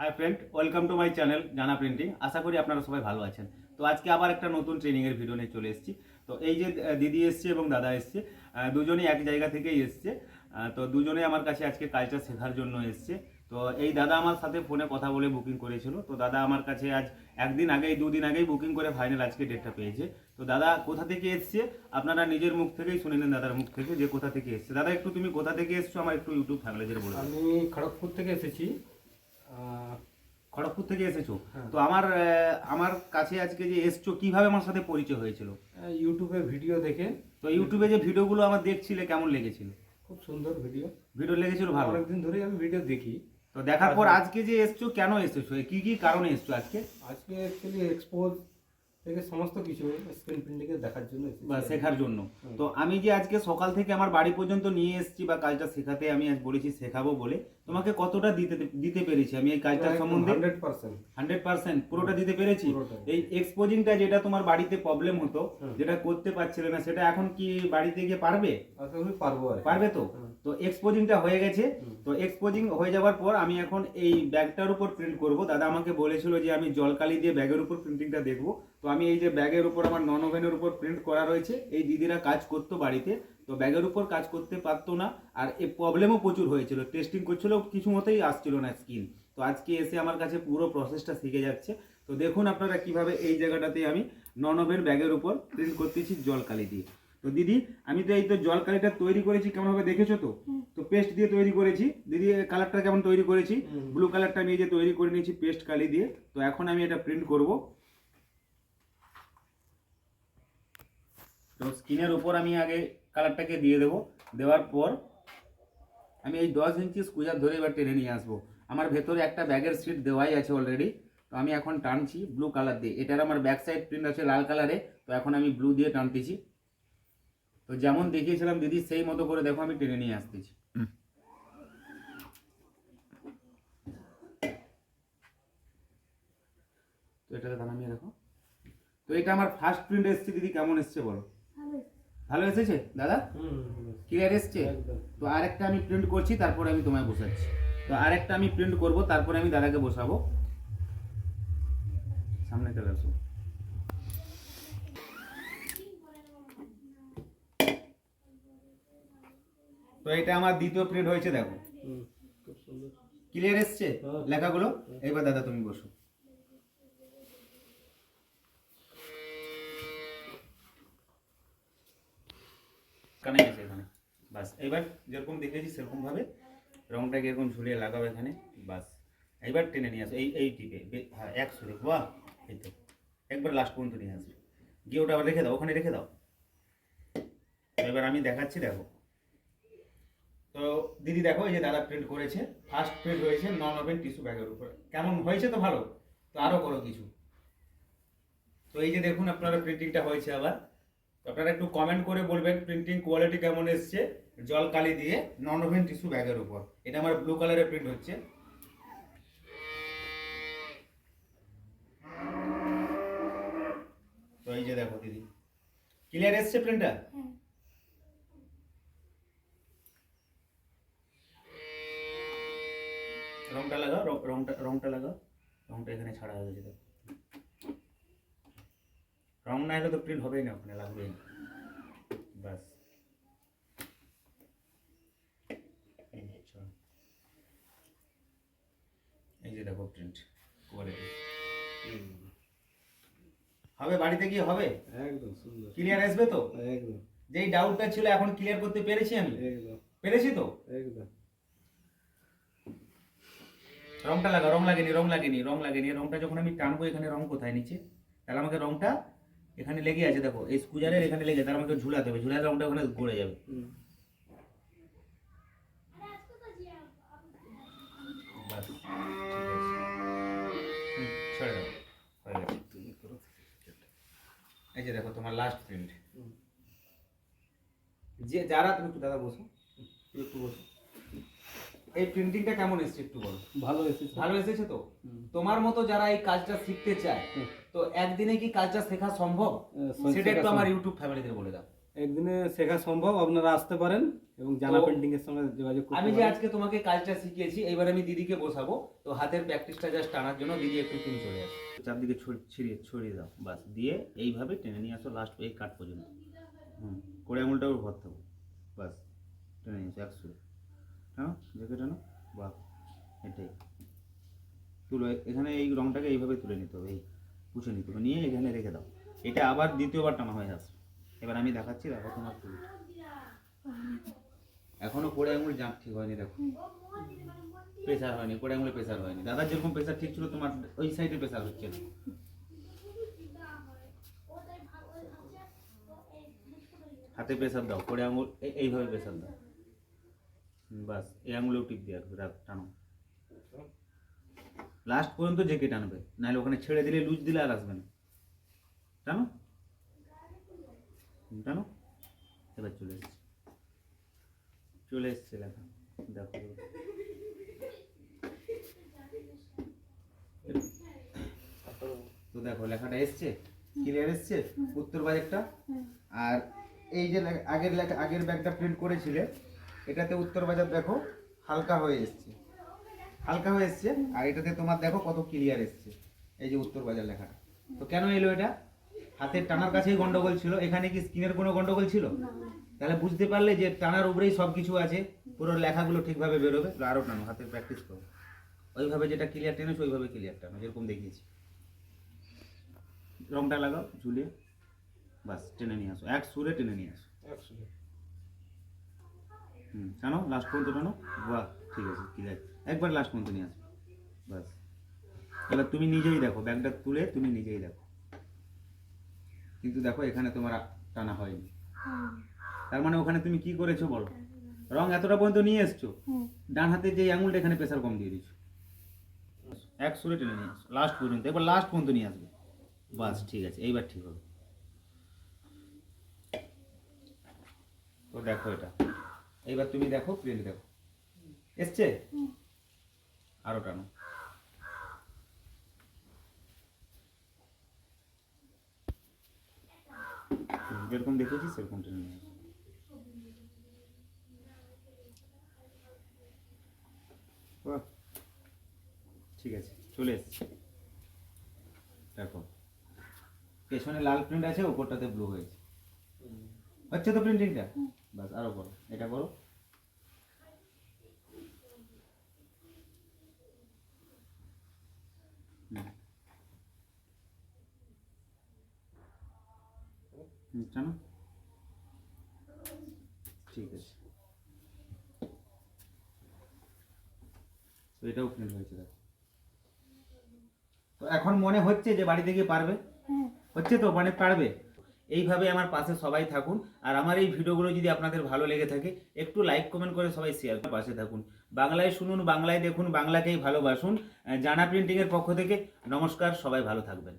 Hi friend welcome to my channel Jana printing আশা করি আপনারা সবাই ভালো আছেন। তো আজকে আবার একটা নতুন ট্রেনিংয়ের ভিডিও নিয়ে চলে এসেছি। তো এই যে দিদি এসছে এবং দাদা এসছে দুজনেই এক জায়গা থেকেই এসছে। তো দুজনেই আমার কাছে আজকে কাজটা শেখার জন্য এসছে। তো এই দাদা আমার সাথে ফোনে কথা বলে বুকিং করেছিল। তো দাদা আমার কাছে আজ একদিন আগেই, দুদিন আগেই বুকিং করে ফাইনাল আজকে ডেটটা পেয়েছে। তো দাদা কোথা থেকে এসছে? আপনারা নিজের মুখ থেকেই শুনে নেন দাদার মুখ থেকে যে কোথা থেকে এসছে। দাদা, একটু তুমি কোথা থেকে এসছো? আমার একটু ইউটিউব ফ্যামিলি বলে। আমি খড়গপুর থেকে এসেছি। খড়গপুর থেকে এসেছ? হ্যাঁ। তো আমার আমার কাছে আজকে যে এসছো কীভাবে আমার সাথে পরিচয় হয়েছিল? ইউটিউবে ভিডিও দেখে। তো ইউটিউবে যে ভিডিওগুলো আমার দেখছিলে কেমন লেগেছিল? খুব সুন্দর ভিডিও ভিডিও লেগেছিল ভালো? অনেকদিন ধরেই আমি ভিডিও দেখি। তো দেখার পর আজকে যে এসছো কেন এসেছ? কি কি কারণে এসছো আজকে? আজকে অ্যাকচুয়ালি এক্সপোজ সমস্ত কিছু স্ক্রিন প্রিন্টিংয়ে দেখার জন্য বা শেখার জন্য। তো আমি যে আজকে সকাল থেকে আমার বাড়ি পর্যন্ত নিয়ে এসেছি বা কাজটা শেখাতে আমি আজ বলেছি শেখাবো বলে তোমাকে কতটা দিতে দিতে পেরেছি আমি এই কাজটার সম্বন্ধে? 100% হান্ড্রেড পার্সেন্ট পুরোটা দিতে পেরেছি? এই এক্সপোজিংটা যেটা তোমার বাড়িতে প্রবলেম হতো যেটা করতে পারছিলে না সেটা এখন কি বাড়িতে গিয়ে পারবে? পারব আর পারবে তো। তো এক্সপোজিংটা হয়ে গেছে। তো এক্সপোজিং হয়ে যাওয়ার পর আমি এখন এই ব্যাগটার উপর প্রিন্ট করব। দাদা আমাকে বলেছিল যে আমি জলকালি দিয়ে ব্যাগের উপর প্রিন্টিংটা দেখব। তো আমি এই যে ব্যাগের উপর আমার নন ওভেনের উপর প্রিন্ট করা রয়েছে এই দিদিরা কাজ করতো বাড়িতে। তো ব্যাগের উপর কাজ করতে পারতো না আর এ প্রবলেমও প্রচুর হয়েছিল। টেস্টিং করছিল কিছু মতেই আসছিল না স্কিন তো আজকে এসে আমার কাছে পুরো প্রসেসটা শিখে যাচ্ছে। তো দেখুন আপনারা কীভাবে এই জায়গাটাতে আমি নন ওভেন ব্যাগের উপর প্রিন্ট করতেছি জলকালি দিয়ে। তো দিদি আমি তো এই তো জল কালিটা তৈরি করেছি কেমন ভাবে দেখেছ তো? তো পেস্ট দিয়ে তৈরি করেছি। দিদি কালারটা কেমন তৈরি করেছি? ব্লু কালারটা আমি এই যে তৈরি করে নিয়েছি পেস্ট কালি দিয়ে। তো এখন আমি এটা প্রিন্ট করব। তো স্কিনের উপর আমি আগে কালারটাকে দিয়ে দেবো। দেওয়ার পর আমি এই দশ ইঞ্চি স্কুজার ধরে এবার টেনে নিয়ে আসব। আমার ভেতরে একটা ব্যাগের সিট দেওয়াই আছে অলরেডি তো আমি এখন টানছি ব্লু কালার দিয়ে। এটার আমার ব্যাক সাইড প্রিন্ট আছে লাল কালারে তো এখন আমি ব্লু দিয়ে টানতেছি। তো যেমন দেখিয়েছিলাম দিদি সেই মতো করে দেখো আমি টেনে নিয়ে আসতেছি। তো এটাকে দাঁড়ামিয়ে দেখো তো এটা আমার ফার্স্ট প্রিন্ট এসছে দিদি কেমন এসছে বলো? ভালো এসেছে। দাদা? হুম, হুম, ক্লিয়ার এসছে? তো আরেকটা আমি প্রিন্ট করছি তারপরে আমি তোমায় বসাচ্ছি। তো আরেকটা আমি প্রিন্ট করব তারপরে আমি দাদাকে বসাবো। সামনে চলে আসো এটা আমার দ্বিতীয় প্রিন্ট হয়েছে দেখো। ক্লিয়ার এসছে? হ্যাঁ। লেখাগুলো? এবার দাদা তুমি বসো। কানে গেছে এখানে। বাস এবার যেরকম দেখেছি সেরকম ভাবে রংটাকে এরকম ঝুলিয়ে লাগাও এখানে বাস। এবার টেনে নিয়ে আসো এই এই টিপে। বে- হ্যাঁ একশো দেখো বাহ এই তো। একবার লাস্ট পর্যন্ত নিয়ে আসবে। গিয়ে ওটা আবার রেখে দাও ওখানে রেখে দাও। এবার আমি দেখাচ্ছি দেখো। তো দিদি দেখো, এই যে দাদা প্রিন্ট করেছে ফার্স্ট প্রিন্ট হয়েছে নন ওভেন টিস্যু ব্যাগের উপরে। কেমন হয়েছে তো ভালো? তো আরও করো কিছু। তো এই যে দেখুন আপনারা প্রিন্টিংটা হয়েছে আবার। আপনারা একটু কমেন্ট করে বলবেন প্রিন্টিং কোয়ালিটি কেমন এসছে জল কালি দিয়ে নন ওভেন টিস্যু ব্যাগের উপর। এটা আমার ব্লু কালারের প্রিন্ট হচ্ছে। তো এই যে দেখো দিদি। ক্লিয়ার এসছে প্রিন্টটা রংটা লাগাও রংটা রংটা লাগাও। রংটা এখানে ছাড়া হয়ে গেছে। রং না এলে তো প্রিন্ট হবেই না ওখানে লাগবেই না। ব্যাস। আচ্ছা। এই যে দেখো প্রিন্ট কোয়ালিটি হবে বাড়িতে গিয়ে হবে? একদম সুন্দর। ক্লিয়ার আসবে তো? একদম। যেই ডাউটটা ছিল এখন ক্লিয়ার করতে পেরেছি আমি? একদম। পেরেছি তো? একদম। রংটা লাগা রং লাগেনি রং লাগেনি রং লাগেনি। রংটা যখন আমি টানবো এখানে রং কোথায়? নিচে। তাহলে আমাকে রংটা এখানে লেগে আছে দেখো। এই স্কুজারের এখানে লেগে তাহলে আমাকে ঝুলাতে হবে। ঝুলাতে রংটা ওখানে গড়ে যাবে। এই যে দেখো তোমার লাস্ট প্রিন্ট যে যারা তুমি একটু দাদা বসো। একটু বসো। এই প্রিন্টিংটা কেমন এসেছে একটু বলো। ভালো এসেছে। ভালো এসেছে তো? তোমার মতো যারা এই কাজটা শিখতে চায় হুম। তো একদিনে কি কাজটা শেখা সম্ভব? সেটা একটু আমার ইউটিউব ফ্যামিলিদের বলে দাও। একদিনে শেখা সম্ভব আপনারা আসতে পারেন এবং জানা পেন্টিং এর সঙ্গে যোগাযোগ করতে আমি যে আজকে তোমাকে কাজটা শিখিয়েছি এবার আমি দিদিকে বসাবো। তো হাতের প্র্যাকটিসটা জাস্ট টানার জন্য দিদি একটু তুমি চলে আসো। চারদিকে ছড়ি- ছিড়িয়ে ছড়িয়ে দাও বাস। দিয়ে এইভাবে টেনে নিয়ে আসো লাস্ট এই কাট পর্যন্ত। হুম। করে আঙুলটাও ভর থাকো বাস। টেনে নিয়ে আসো একশো হ্যাঁ দেখে টানো বাহ, এটাই। তুলো এখানে এই রংটাকে এইভাবে তুলে নিতে হবে, এই পুষে নিতে হবে, নিয়ে এখানে রেখে দাও। এটা আবার দ্বিতীয়বার টানা হয়ে আসবে। এবার আমি দেখাচ্ছি, দেখো তোমার তুলো। এখনও কোড়ে আঙুল জাঁক ঠিক হয়নি, দেখো। প্রেসার হয়নি, কোড়ে আঙুলে প্রেসার হয়নি। দাদার যেরকম প্রেসার ঠিক ছিল, তোমার ওই সাইডে প্রেসার হচ্ছে না। হাতে প্রেসার দাও, কোড়ে আঙুল এই- এইভাবে প্রেসার দাও। বাস এই আঙুলেও টিপ দিয়ে রাখ টানো। লাস্ট পর্যন্ত জেকে টানবে নাহলে ওখানে ছেড়ে দিলে লুজ দিলে আর আসবে না। টানো। টানো। এবার চলে এসছে। চলে এসছে লেখা। দেখো। তো দেখো লেখাটা এসছে ক্লিয়ার এসছে উত্তর বাজারটা। আর এই যে আগের লেখা আগের ব্যাগটা প্রিন্ট করেছিলে এটাতে উত্তর বাজার দেখো হালকা হয়ে এসছে। হালকা হয়ে এসছে আর এটাতে তোমার দেখো কত ক্লিয়ার এসছে। এই যে উত্তর বাজার লেখাটা। তো কেন এলো এটা? হাতের টানার কাছেই গন্ডগোল ছিল। এখানে কি স্কিনের কোনো গন্ডগোল ছিল? তাহলে বুঝতে পারলে যে টানার উপরেই সব কিছু আছে। পুরো লেখাগুলো ঠিকভাবে বেরোবে। তো আরও টানো হাতের প্র্যাকটিস করো। ওইভাবে যেটা ক্লিয়ার টেনেছো ওইভাবে ক্লিয়ার টানো যেরকম দেখিয়েছি। রংটা লাগাও ঝুলিয়ে। বাস টেনে নিয়ে আসো। এক সুরে টেনে নিয়ে আসো। হুম টানো লাস্ট পর্যন্ত টানো বাহ ঠিক আছে ক্লিয়ার একবার লাস্ট পর্যন্ত নিয়ে আসো বাস। এবার তুমি নিজেই দেখো ব্যাগটা তুলে তুমি নিজেই দেখো। কিন্তু দেখো এখানে তোমার টানা হয়নি। তার মানে ওখানে তুমি কি করেছ বলো? রং এতটা পর্যন্ত নিয়ে এসছো? ডান হাতে যে আঙুলটা এখানে প্রেসার কম দিয়ে দিচ্ছ এক সুরে টেনে নিয়ে আসো লাস্ট পর্যন্ত। এবার লাস্ট পর্যন্ত নিয়ে আসবে। বাস ঠিক আছে এইবার ঠিক হবে। তো দেখো এটা। এইবার তুমি দেখো প্রিন্ট দেখো। এসছে? আরও টানো। যেরকম দেখেছি সেরকম টেনে ঠিক আছে চলে এসছে। দেখো পেছনে লাল প্রিন্ট আছে ওপরটাতে ব্লু হয়েছে। হচ্ছে তো প্রিন্টিংটা বাস আরও করো এটা করো টানো ঠিক আছে। তো এটাও প্রিন্ট হয়েছে দেখো। তো এখন মনে হচ্ছে যে বাড়িতে গিয়ে পারবে? হচ্ছে তো মানে পারবে? এইভাবে আমার পাশে সবাই থাকুন। আর আমার এই ভিডিওগুলো যদি আপনাদের ভালো লেগে থাকে, একটু লাইক কমেন্ট করে সবাই শেয়ার পাশে থাকুন। বাংলায় শুনুন, বাংলায় দেখুন, বাংলাকেই ভালোবাসুন। জানা প্রিন্টিংয়ের পক্ষ থেকে নমস্কার, সবাই ভালো থাকবেন।